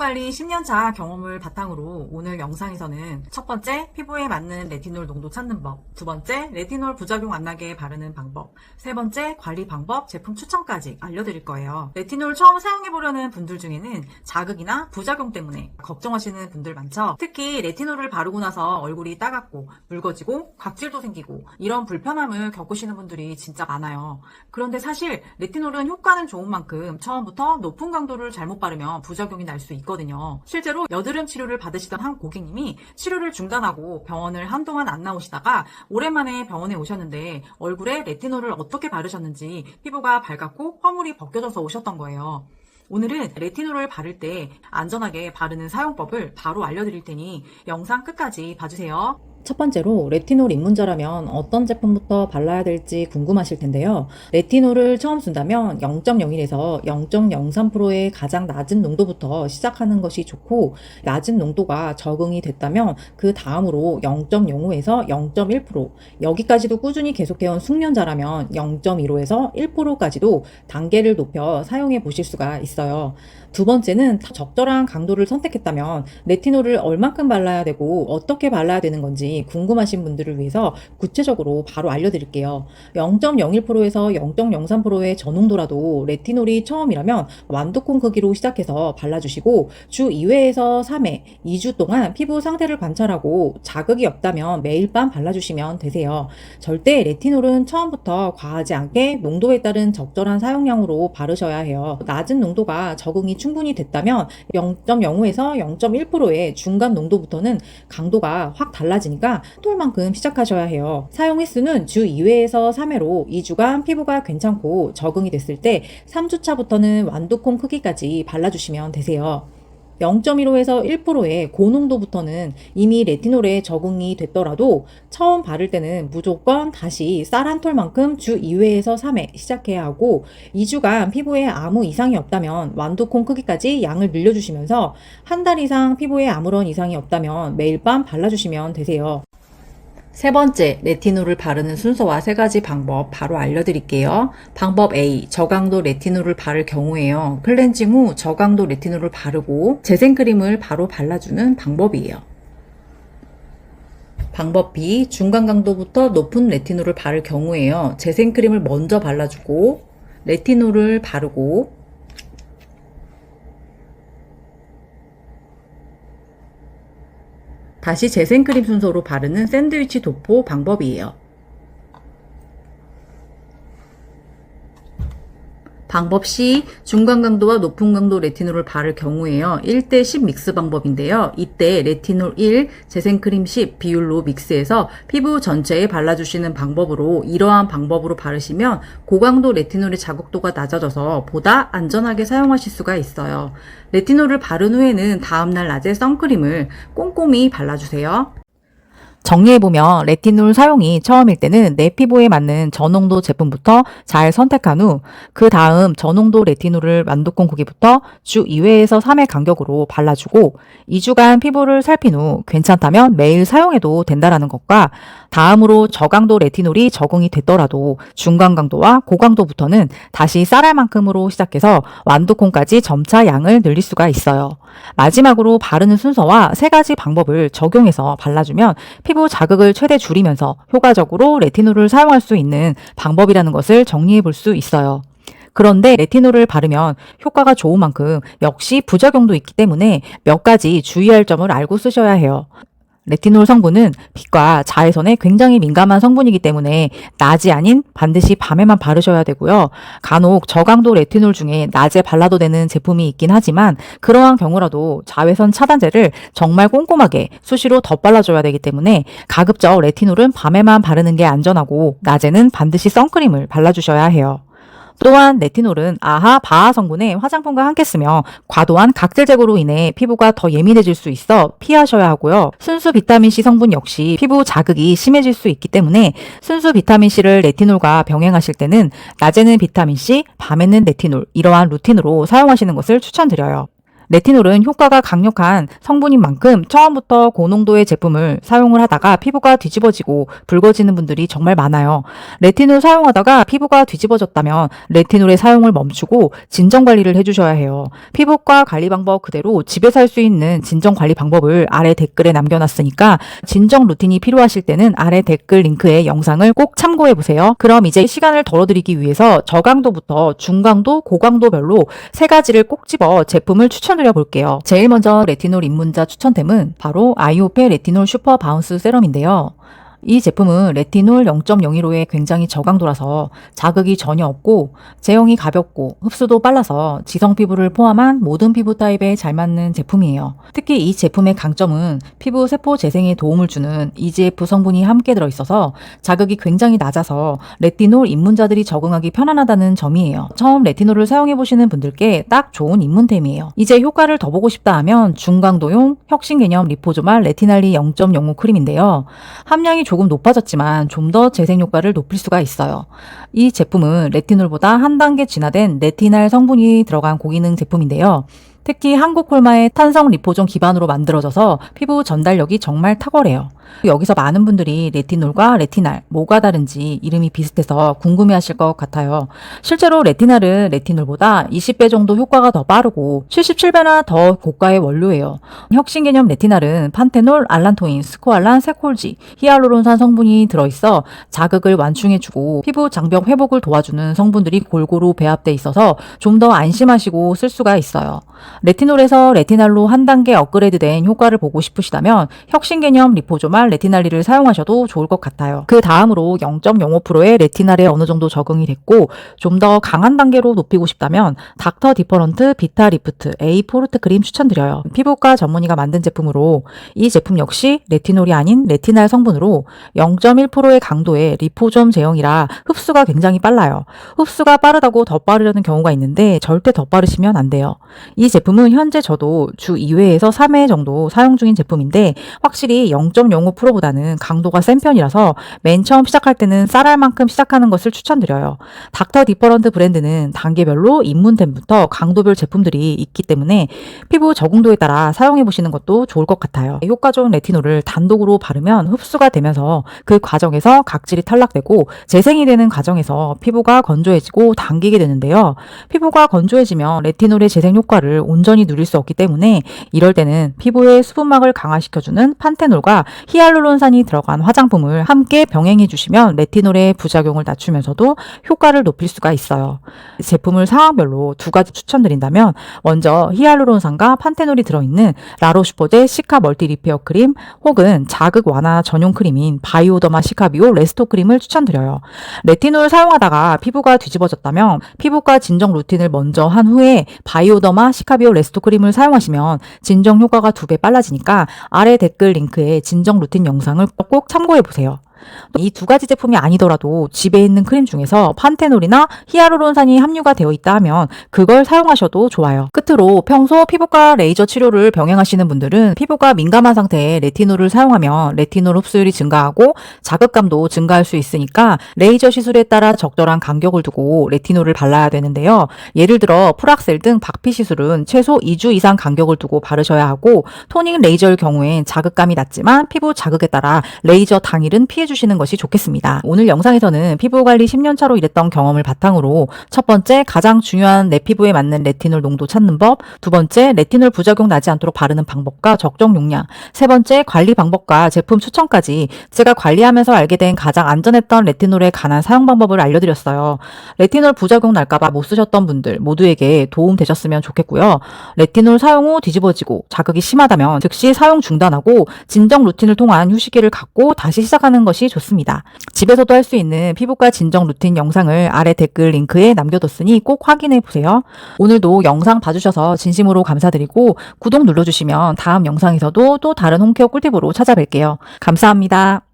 관리 10년차 경험을 바탕으로 오늘 영상에서는 첫 번째, 피부에 맞는 레티놀 농도 찾는 법, 두 번째, 레티놀 부작용 안 나게 바르는 방법, 세 번째, 관리 방법, 제품 추천까지 알려드릴 거예요. 레티놀 처음 사용해보려는 분들 중에는 자극이나 부작용 때문에 걱정하시는 분들 많죠? 특히 레티놀을 바르고 나서 얼굴이 따갑고 묽어지고 각질도 생기고 이런 불편함을 겪으시는 분들이 진짜 많아요. 그런데 사실 레티놀은 효과는 좋은 만큼 처음부터 높은 강도를 잘못 바르면 부작용이 날 수 있거든요. 실제로 여드름 치료를 받으시던 한 고객님이 치료를 중단하고 병원을 한동안 안 나오시다가 오랜만에 병원에 오셨는데 얼굴에 레티놀을 어떻게 바르셨는지 피부가 밝았고 허물이 벗겨져서 오셨던 거예요. 오늘은 레티놀을 바를 때 안전하게 바르는 사용법을 바로 알려드릴 테니 영상 끝까지 봐주세요. 첫 번째로 레티놀 입문자라면 어떤 제품부터 발라야 될지 궁금하실 텐데요. 레티놀을 처음 쓴다면 0.01에서 0.03%의 가장 낮은 농도부터 시작하는 것이 좋고 낮은 농도가 적응이 됐다면 그 다음으로 0.05에서 0.1% 여기까지도 꾸준히 계속해온 숙련자라면 0.15에서 1%까지도 단계를 높여 사용해 보실 수가 있어요. 두 번째는 적절한 강도를 선택했다면 레티놀을 얼만큼 발라야 되고 어떻게 발라야 되는 건지 궁금하신 분들을 위해서 구체적으로 바로 알려드릴게요. 0.01%에서 0.03%의 저농도라도 레티놀이 처음이라면 완두콩 크기로 시작해서 발라주시고 주 2회에서 3회, 2주 동안 피부 상태를 관찰하고 자극이 없다면 매일 밤 발라주시면 되세요. 절대 레티놀은 처음부터 과하지 않게 농도에 따른 적절한 사용량으로 바르셔야 해요. 낮은 농도가 적응이 충분히 됐다면 0.05에서 0.1%의 중간 농도부터는 강도가 확 달라지니까 톨만큼 시작하셔야 해요. 사용 횟수는 주 2회에서 3회로 2주간 피부가 괜찮고 적응이 됐을 때 3주차부터는 완두콩 크기까지 발라주시면 되세요. 0.15에서 1%의 고농도부터는 이미 레티놀에 적응이 됐더라도 처음 바를 때는 무조건 다시 쌀 한 톨만큼 주 2회에서 3회 시작해야 하고 2주간 피부에 아무 이상이 없다면 완두콩 크기까지 양을 늘려주시면서 한 달 이상 피부에 아무런 이상이 없다면 매일 밤 발라주시면 되세요. 세 번째, 레티놀을 바르는 순서와 세 가지 방법 바로 알려드릴게요. 방법 A, 저강도 레티놀을 바를 경우에요. 클렌징 후 저강도 레티놀을 바르고 재생크림을 바로 발라주는 방법이에요. 방법 B, 중간 강도부터 높은 레티놀을 바를 경우에요. 재생크림을 먼저 발라주고 레티놀을 바르고 다시 재생크림 순서로 바르는 샌드위치 도포 방법이에요. 방법 C, 중간 강도와 높은 강도 레티놀을 바를 경우에요. 1대 10 믹스 방법인데요. 이때 레티놀 1, 재생크림 10 비율로 믹스해서 피부 전체에 발라주시는 방법으로 이러한 방법으로 바르시면 고강도 레티놀의 자극도가 낮아져서 보다 안전하게 사용하실 수가 있어요. 레티놀을 바른 후에는 다음날 낮에 선크림을 꼼꼼히 발라주세요. 정리해보면 레티놀 사용이 처음일 때는 내 피부에 맞는 저농도 제품부터 잘 선택한 후 그 다음 저농도 레티놀을 완두콩 크기부터 주 2회에서 3회 간격으로 발라주고 2주간 피부를 살핀 후 괜찮다면 매일 사용해도 된다라는 것과 다음으로 저강도 레티놀이 적응이 됐더라도 중간 강도와 고강도부터는 다시 쌀알 만큼으로 시작해서 완두콩까지 점차 양을 늘릴 수가 있어요. 마지막으로 바르는 순서와 세 가지 방법을 적용해서 발라주면 피부 자극을 최대 줄이면서 효과적으로 레티놀을 사용할 수 있는 방법이라는 것을 정리해 볼 수 있어요. 그런데 레티놀을 바르면 효과가 좋은 만큼 역시 부작용도 있기 때문에 몇 가지 주의할 점을 알고 쓰셔야 해요. 레티놀 성분은 빛과 자외선에 굉장히 민감한 성분이기 때문에 낮이 아닌 반드시 밤에만 바르셔야 되고요. 간혹 저강도 레티놀 중에 낮에 발라도 되는 제품이 있긴 하지만 그러한 경우라도 자외선 차단제를 정말 꼼꼼하게 수시로 덧발라줘야 되기 때문에 가급적 레티놀은 밤에만 바르는 게 안전하고 낮에는 반드시 선크림을 발라주셔야 해요. 또한 레티놀은 아하, 바하 성분의 화장품과 함께 쓰며 과도한 각질 제거로 인해 피부가 더 예민해질 수 있어 피하셔야 하고요. 순수 비타민C 성분 역시 피부 자극이 심해질 수 있기 때문에 순수 비타민C를 레티놀과 병행하실 때는 낮에는 비타민C, 밤에는 레티놀 이러한 루틴으로 사용하시는 것을 추천드려요. 레티놀은 효과가 강력한 성분인 만큼 처음부터 고농도의 제품을 사용을 하다가 피부가 뒤집어지고 붉어지는 분들이 정말 많아요. 레티놀 사용하다가 피부가 뒤집어졌다면 레티놀의 사용을 멈추고 진정 관리를 해주셔야 해요. 피부과 관리 방법 그대로 집에서 할 수 있는 진정 관리 방법을 아래 댓글에 남겨놨으니까 진정 루틴이 필요하실 때는 아래 댓글 링크에 영상을 꼭 참고해 보세요. 그럼 이제 시간을 덜어드리기 위해서 저강도부터 중강도, 고강도별로 세 가지를 꼭 집어 제품을 추천 드려 볼게요. 제일 먼저 레티놀 입문자 추천템은 바로 아이오페 레티놀 슈퍼 바운스 세럼인데요. 이 제품은 레티놀 0.01호에 굉장히 저강도라서 자극이 전혀 없고 제형이 가볍고 흡수도 빨라서 지성 피부를 포함한 모든 피부 타입에 잘 맞는 제품이에요. 특히 이 제품의 강점은 피부 세포 재생에 도움을 주는 EGF 성분이 함께 들어있어서 자극이 굉장히 낮아서 레티놀 입문자들이 적응하기 편안하다는 점이에요. 처음 레티놀을 사용해보시는 분들께 딱 좋은 입문템이에요. 이제 효과를 더 보고 싶다 하면 중강도용 혁신 개념 리포조말 레티날리 0.05 크림인데요. 함량이 조금 높아졌지만 좀 더 재생 효과를 높일 수가 있어요. 이 제품은 레티놀보다 한 단계 진화된 레티날 성분이 들어간 고기능 제품인데요. 특히 한국 콜마의 탄성 리포존 기반으로 만들어져서 피부 전달력이 정말 탁월해요. 여기서 많은 분들이 레티놀과 레티날 뭐가 다른지 이름이 비슷해서 궁금해하실 것 같아요. 실제로 레티날은 레티놀보다 20배 정도 효과가 더 빠르고 77배나 더 고가의 원료예요. 혁신 개념 레티날은 판테놀, 알란토인, 스코알란, 세콜지, 히알루론산 성분이 들어있어 자극을 완충해주고 피부 장벽 회복을 도와주는 성분들이 골고루 배합돼 있어서 좀 더 안심하시고 쓸 수가 있어요. 레티놀에서 레티날로 한 단계 업그레이드된 효과를 보고 싶으시다면 혁신 개념 리포조말 레티날리를 사용하셔도 좋을 것 같아요. 그 다음으로 0.05%의 레티날에 어느 정도 적응이 됐고 좀 더 강한 단계로 높이고 싶다면 닥터 디퍼런트 비타 리프트 A 포르트 크림 추천드려요. 피부과 전문의가 만든 제품으로 이 제품 역시 레티놀이 아닌 레티날 성분으로 0.1%의 강도의 리포점 제형이라 흡수가 굉장히 빨라요. 흡수가 빠르다고 더 빠르려는 경우가 있는데 절대 더 빠르시면 안 돼요. 이 제품은 현재 저도 주 2회에서 3회 정도 사용 중인 제품인데 확실히 0.05% 보다는 강도가 센 편이라서 맨 처음 시작할 때는 쌀알 만큼 시작하는 것을 추천드려요. 닥터 디퍼런트 브랜드는 단계별로 입문템부터 강도별 제품들이 있기 때문에 피부 적응도에 따라 사용해 보시는 것도 좋을 것 같아요. 효과 좋은 레티놀을 단독으로 바르면 흡수가 되면서 그 과정에서 각질이 탈락되고 재생이 되는 과정에서 피부가 건조해지고 당기게 되는데요. 피부가 건조해지면 레티놀의 재생 효과를 온전히 누릴 수 없기 때문에 이럴 때는 피부의 수분막을 강화시켜주는 판테놀과 히 알루론산이 들어간 화장품을 함께 병행해 주시면 레티놀의 부작용을 낮추면서도 효과를 높일 수가 있어요. 제품을 상황별로 두 가지 추천드린다면 먼저 히알루론산과 판테놀이 들어있는 라로슈포제 시카 멀티 리페어 크림 혹은 자극 완화 전용 크림인 바이오더마 시카비오 레스토 크림을 추천드려요. 레티놀 사용하다가 피부가 뒤집어졌다면 피부과 진정 루틴을 먼저 한 후에 바이오더마 시카비오 레스토 크림을 사용하시면 진정 효과가 두 배 빨라지니까 아래 댓글 링크에 진정 루틴 영상을 꼭 참고해 보세요. 이 두 가지 제품이 아니더라도 집에 있는 크림 중에서 판테놀이나 히아루론산이 함유가 되어 있다 하면 그걸 사용하셔도 좋아요. 끝으로 평소 피부과 레이저 치료를 병행하시는 분들은 피부가 민감한 상태에 레티놀을 사용하면 레티놀 흡수율이 증가하고 자극감도 증가할 수 있으니까 레이저 시술에 따라 적절한 간격을 두고 레티놀을 발라야 되는데요. 예를 들어 프락셀 등 박피 시술은 최소 2주 이상 간격을 두고 바르셔야 하고 토닝 레이저일 경우엔 자극감이 낮지만 피부 자극에 따라 레이저 당일은 피해 주시는 것이 좋겠습니다. 오늘 영상에서는 피부 관리 10년 차로 일했던 경험을 바탕으로 첫 번째 가장 중요한 내 피부에 맞는 레티놀 농도 찾는 법, 두 번째 레티놀 부작용 나지 않도록 바르는 방법과 적정 용량, 세 번째 관리 방법과 제품 추천까지 제가 관리하면서 알게 된 가장 안전했던 레티놀에 관한 사용 방법을 알려드렸어요. 레티놀 부작용 날까봐 못 쓰셨던 분들 모두에게 도움 되셨으면 좋겠고요. 레티놀 사용 후 뒤집어지고 자극이 심하다면 즉시 사용 중단하고 진정 루틴을 통한 휴식기를 갖고 다시 시작하는 것이 좋습니다. 집에서도 할 수 있는 피부과 진정 루틴 영상을 아래 댓글 링크에 남겨뒀으니 꼭 확인해 보세요. 오늘도 영상 봐주셔서 진심으로 감사드리고 구독 눌러주시면 다음 영상에서도 또 다른 홈케어 꿀팁으로 찾아뵐게요. 감사합니다.